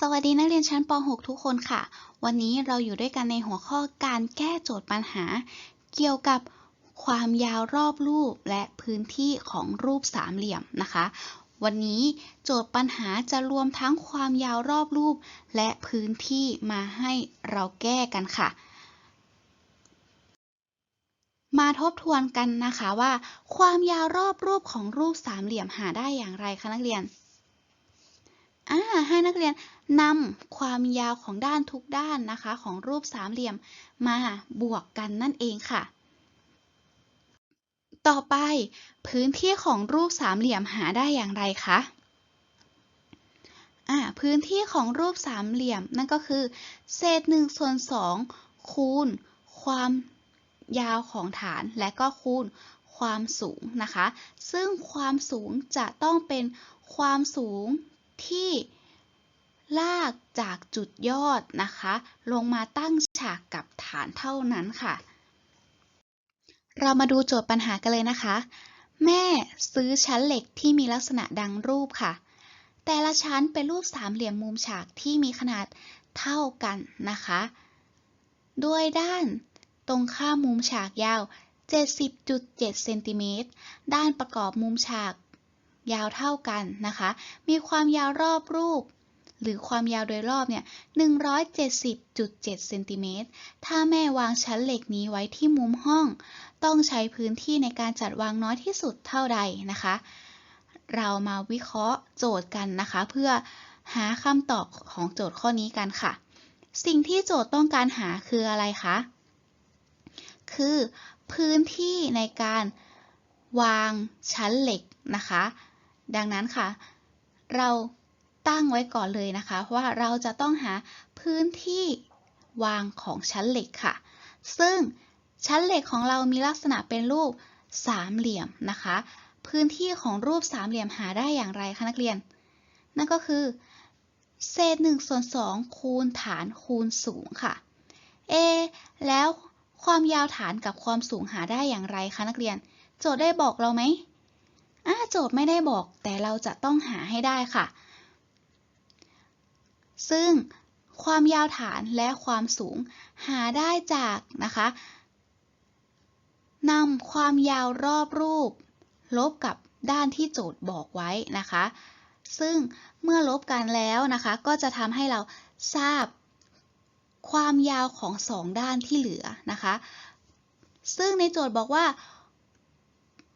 สวัสดีนักเรียนชั้นป .6 ทุกคนค่ะ วันนี้เราอยู่ด้วยกันในหัวข้อการแก้โจทย์ปัญหา เกี่ยวกับความยาวรอบรูปและพื้นที่ของรูปสามเหลี่ยมนะคะ วันนี้โจทย์ปัญหาจะรวมทั้งความยาวรอบรูป และพื้นที่มาให้เราแก้กันค่ะ มาทบทวนกันนะคะว่า ความยาวรอบรูปของรูปสามเหลี่ยมหาได้อย่างไรคะนักเรียน อ่าให้นักเรียนนำความยาวของด้านทุกด้านนะคะ ของรูปสามเหลี่ยมมาบวกกันนั่นเองค่ะ ต่อไปพื้นที่ของรูปสามเหลี่ยมหาได้อย่างไรคะอ่าพื้นที่ของรูปสามเหลี่ยมนั่นก็คือ เศษ1ส่วน2คูณ ความยาวของฐานและก็คูณความสูงนะคะ ซึ่งความสูงจะต้องเป็นความสูง ที่ลากจากจุดยอดนะคะ ลงมาตั้งฉากกับฐานเท่านั้นค่ะ เรามาดูโจทย์ปัญหากันเลยนะคะ แม่ซื้อชั้นเหล็กที่มีลักษณะดังรูปค่ะ แต่ละชั้นเป็นรูปสามเหลี่ยมมุมฉากที่มีขนาดเท่ากันนะคะ ด้วยด้านตรงข้ามมุมฉากยาว 70.7 เซนติเมตร ด้านประกอบมุมฉาก ยาวเท่ากันนะคะ มีความยาวรอบรูป หรือความยาวโดยรอบเนี่ย 170.7 เซนติเมตร ถ้าแม่วางชั้นเหล็กนี้ไว้ที่มุมห้อง ต้องใช้พื้นที่ในการจัดวางน้อยที่สุดเท่าใดนะคะ เรามาวิเคราะห์โจทย์กันนะคะ เพื่อหาคำตอบของโจทย์ข้อนี้กันค่ะ สิ่งที่โจทย์ต้องการหาคืออะไรคะ คือพื้นที่ในการวางชั้นเหล็กนะคะ ดังนั้นค่ะ เราตั้งไว้ก่อนเลยนะคะ ว่าเราจะต้องหาพื้นที่วางของชั้นเหล็กค่ะ ซึ่งชั้นเหล็กของเรามีลักษณะเป็นรูปสามเหลี่ยมนะคะ พื้นที่ของรูปสามเหลี่ยมหาได้อย่างไรคะนักเรียน นั่นก็คือ เศษ1ส่วน2คูณฐานคูณสูงค่ะ เอ แล้วความยาวฐานกับความสูงหาได้อย่างไรคะนักเรียน โจทย์ได้บอกเราไหม โจทย์ไม่ได้บอก แต่เราจะต้องหาให้ได้ค่ะ ซึ่งความยาวฐานและความสูงหาได้จากนะคะนำความยาวรอบรูป ลบกับด้านที่โจทย์บอกไว้นะคะ ซึ่งเมื่อลบกันแล้วนะคะ ก็จะทำให้เราทราบความยาวของสองด้านที่เหลือนะคะ ซึ่งในโจทย์บอกว่า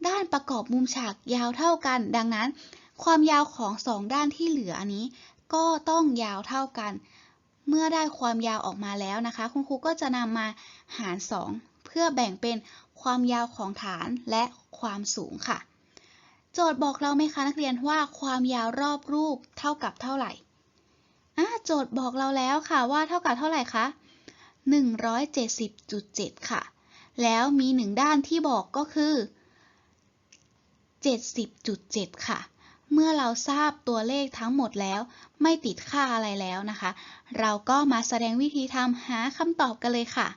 ด้านประกอบมุมฉากยาวเท่ากัน ดังนั้น ความยาวของสองด้านที่เหลืออันนี้ ก็ต้องยาวเท่ากัน เมื่อได้ความยาวออกมาแล้วนะคะ คุณครูก็จะนำมาหาร 2 เพื่อแบ่งเป็นความยาวของฐานและความสูงค่ะ โจทย์บอกเราไหมคะนักเรียนว่าความยาวรอบรูปเท่ากับเท่าไหร่โจทย์บอกเราแล้วค่ะว่าเท่ากับเท่าไหร่คะ170.7 ค่ะ แล้วมีหนึ่งด้านที่บอกก็คือ 70.7 ค่ะ เมื่อเราทราบตัวเลขทั้งหมดแล้ว ไม่ติดค่าอะไรแล้วนะคะ เราก็มาแสดงวิธีทำหาคำตอบกันเลยค่ะ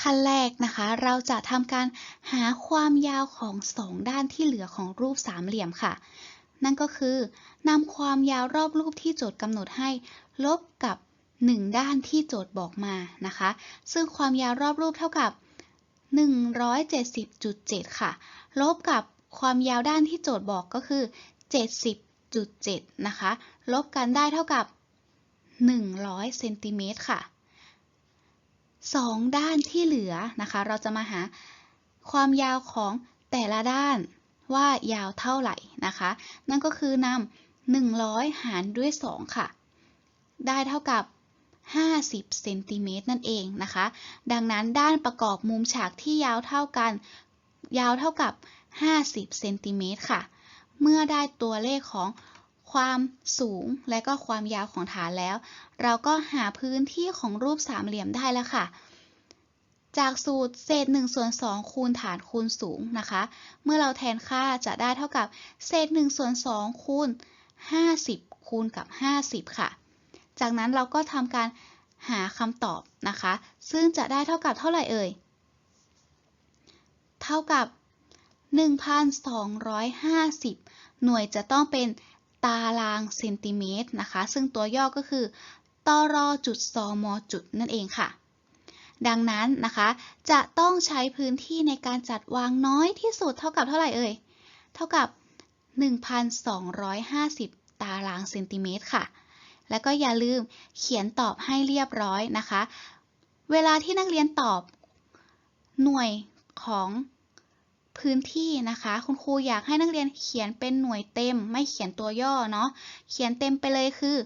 ขั้นแรกนะคะ เราจะทำการหาความยาวของสองด้านที่เหลือของรูปสามเหลี่ยมค่ะ นั่นก็คือนำความยาวรอบรูปที่โจทย์กำหนดให้ ลบกับ 1 ด้านที่โจทย์บอกมานะคะ ซึ่งความยาวรอบรูปเท่ากับ 170.7 ค่ะ ลบกับความยาวด้านที่โจทย์บอกก็คือ 70.7 นะคะ ลบกันได้เท่ากับ 100เซนติเมตรค่ะ 2 ด้านที่เหลือนะคะ เราจะมาหาความยาวของแต่ละด้านว่ายาวเท่าไหร่นะคะ นั่นก็คือนำ100 หารด้วย 2 ค่ะ ได้เท่ากับ 50 เซนติเมตรนั่นเองนะคะ ดังนั้นด้านประกอบมุมฉากที่ยาวเท่ากัน ยาวเท่ากับ 50 เซนติเมตรค่ะ เมื่อได้ตัวเลขของความสูงและก็ความยาวของฐานแล้ว เราก็หาพื้นที่ของรูปสามเหลี่ยมได้แล้วค่ะ จากสูตรเศษ1ส่วน2คูณฐานคูณสูงนะคะ เมื่อเราแทนค่าจะได้เท่ากับเศษ1ส่วน2คูณ50คูณกับ 50 ค่ะ จากนั้นเราก็ทำการหาคำตอบนะคะ ซึ่งจะได้เท่ากับเท่าไหร่เอ่ย เท่ากับ 1,250 หน่วยจะต้องเป็นตารางเซนติเมตรนะคะ ซึ่งตัวย่อก็คือตรจุดซมจุดนั่นเองค่ะ ดังนั้นนะคะ จะต้องใช้พื้นที่ในการจัดวางน้อยที่สุดเท่ากับเท่าไหร่เอ่ย เท่ากับ 1,250 ตารางเซนติเมตรค่ะ แล้วก็อย่าลืมเขียนตอบให้เรียบร้อยนะคะ เวลาที่นักเรียนตอบหน่วยของพื้นที่นะคะ คุณครูอยากให้นักเรียนเขียนเป็นหน่วยเต็ม ไม่เขียนตัวย่อเนาะ เขียนเต็มไปเลยคือ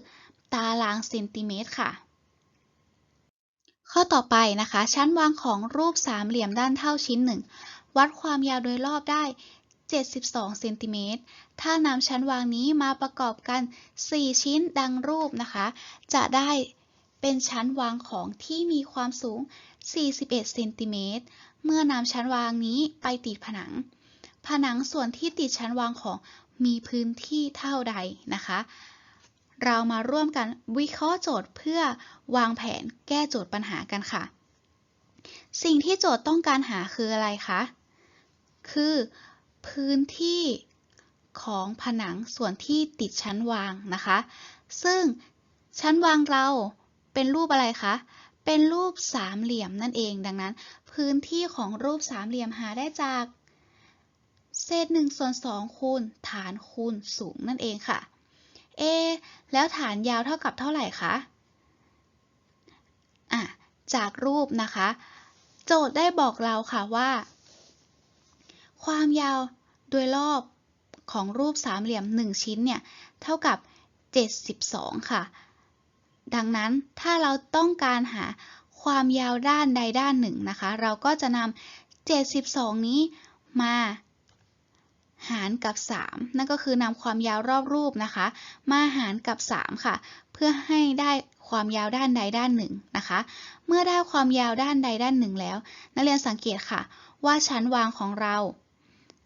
ตารางเซนติเมตรค่ะ ข้อต่อไปนะคะ ชั้นวางของรูปสามเหลี่ยมด้านเท่าชิ้นหนึ่งวัดความยาวโดยรอบได้ 72เซนติเมตร ถ้านำชั้นวางนี้มาประกอบกัน 4 ชิ้นดังรูปนะคะ จะได้เป็นชั้นวางของที่มีความสูง 41เซนติเมตร เมื่อนำชั้นวางนี้ไปติดผนัง ผนังส่วนที่ติดชั้นวางของมีพื้นที่เท่าใดนะคะ เรามาร่วมกันวิเคราะห์โจทย์เพื่อวางแผนแก้โจทย์ปัญหากันค่ะ สิ่งที่โจทย์ต้องการหาคืออะไรคะ คือ พื้นที่ของผนังส่วนที่ติดชั้นวางนะคะ ซึ่งชั้นวางเราเป็นรูปอะไรคะ เป็นรูปสามเหลี่ยมนั่นเอง ดังนั้น พื้นที่ของรูปสามเหลี่ยมหาได้จาก เศษหนึ่งส่วนสองคูณฐานคูณสูงนั่นเองค่ะ เอ แล้วฐานยาวเท่ากับเท่าไหร่คะอะจากรูปนะคะ โจทย์ได้บอกเราค่ะว่า ความยาวโดยรอบของรูปสามเหลี่ยม 1 ชิ้นเนี่ย เท่ากับ 72 ค่ะ ดังนั้นถ้าเราต้องการหาความยาวด้านใดด้านหนึ่งนะคะ เราก็จะนำ72 นี้มาหารกับ 3 นั่นก็คือนำความยาวรอบรูปนะคะ มาหารกับ 3 ค่ะ เพื่อให้ได้ความยาวด้านใดด้านหนึ่งนะคะ เมื่อได้ความยาวด้านใดด้านหนึ่งแล้ว นักเรียนสังเกตค่ะ ว่าชั้นวางของเรา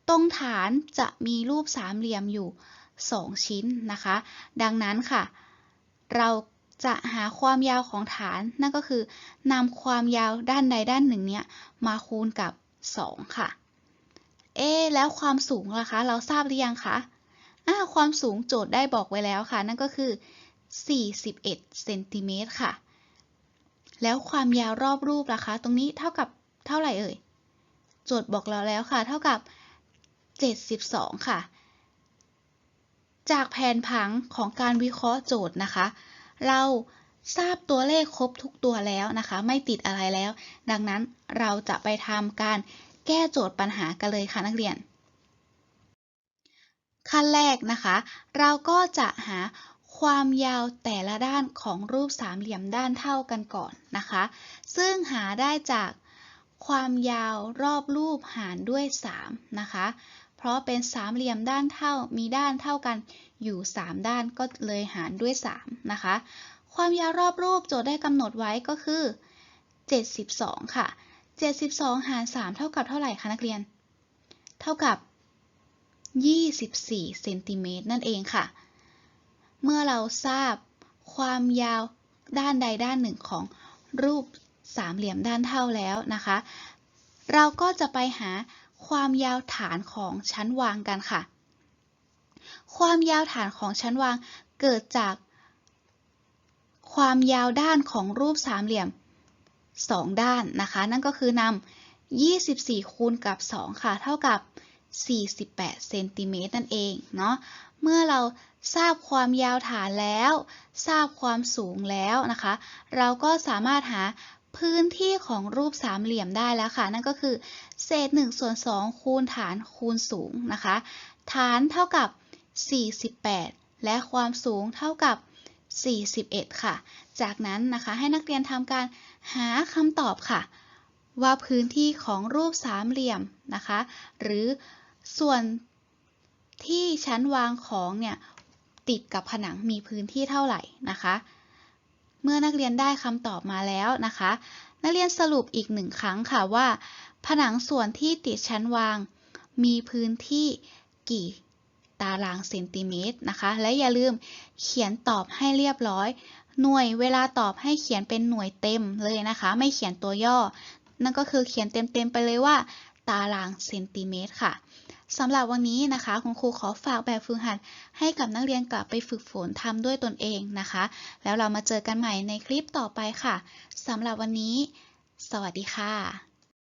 ตรงฐานจะมีรูปสามเหลี่ยมอยู่ 2 ชิ้นนะคะ ดังนั้นค่ะ เราจะหาความยาวของฐานนั่นก็คือนำความยาวด้านใดด้านหนึ่งเนี้ยมาคูณกับ 2 ค่ะ เอ๊แล้วความสูงล่ะคะ เราทราบหรือยังคะอ่าความสูงโจทย์ได้บอกไว้แล้วค่ะ นั่นก็คือ 41เซนติเมตรค่ะ แล้วความยาวรอบรูปล่ะคะ ตรงนี้เท่ากับเท่าไหร่เอ่ย โจทย์บอกเราแล้วค่ะ เท่ากับ 72 ค่ะ จากแผนผังของการวิเคราะห์โจทย์นะคะ เราทราบตัวเลขครบทุกตัวแล้วนะคะ ไม่ติดอะไรแล้ว ดังนั้นเราจะไปทำการแก้โจทย์ปัญหากันเลยค่ะนักเรียน ขั้นแรกนะคะ เราก็จะหาความยาวแต่ละด้านของรูปสามเหลี่ยมด้านเท่ากันก่อนนะคะ ซึ่งหาได้จากความยาวรอบรูปหารด้วย 3 นะคะ ราะเป็นสามเหลี่ยมด้านเท่ามีด้านเท่ากันอยู่ 3 ด้านก็เลยหารด้วย 3 นะคะ ความยาวรอบรูปโจทย์ได้กำหนดไว้ก็คือ 72 ค่ะ 72 หาร 3 เท่ากับเท่าไหร่คะนักเรียน เท่ากับ 24 เซนติเมตรนั่นเองค่ะ เมื่อเราทราบความยาวด้านใดด้านหนึ่งของรูปสามเหลี่ยมด้านเท่าแล้วนะคะ เราก็จะไปหา ความยาวฐานของชั้นวางกันค่ะ ความยาวฐานของชั้นวางเกิดจาก ความยาวด้านของรูปสามเหลี่ยม 2 ด้านนะคะ นั่นก็คือนำ24 คูณกับ 2 ค่ะ เท่ากับ 48 เซนติเมตรนั่นเองเนาะ เมื่อเราทราบความยาวฐานแล้ว ทราบความสูงแล้วนะคะ เราก็สามารถหา พื้นที่ของรูปสามเหลี่ยมได้แล้วค่ะ นั่นก็คือ เศษ1ส่วน2คูณฐานคูณสูงนะคะ ฐานเท่ากับ 48 และความสูงเท่ากับ 41 ค่ะ จากนั้นนะคะให้นักเรียนทำการหาคำตอบค่ะ ว่าพื้นที่ของรูปสามเหลี่ยมนะคะ หรือส่วนที่ชั้นวางของเนี่ยติดกับผนังมีพื้นที่เท่าไหร่นะคะ เมื่อนักเรียนได้คำตอบมาแล้วนะคะ นักเรียนสรุปอีกหนึ่งครั้งค่ะว่า ผนังส่วนที่ติดชั้นวาง มีพื้นที่กี่ตารางเซนติเมตรนะคะ และอย่าลืมเขียนตอบให้เรียบร้อย หน่วยเวลาตอบให้เขียนเป็นหน่วยเต็มเลยนะคะ ไม่เขียนตัวย่อ นั่นก็คือเขียนเต็มๆไปเลยว่า ตารางเซนติเมตรค่ะ สำหรับวันนี้นะคะ คุณครูขอฝากแบบฝึกหัด ให้กับนักเรียนกลับไปฝึกฝนทำด้วยตนเองนะคะ แล้วเรามาเจอกันใหม่ในคลิปต่อไปค่ะสำหรับวันนี้ สวัสดีค่ะ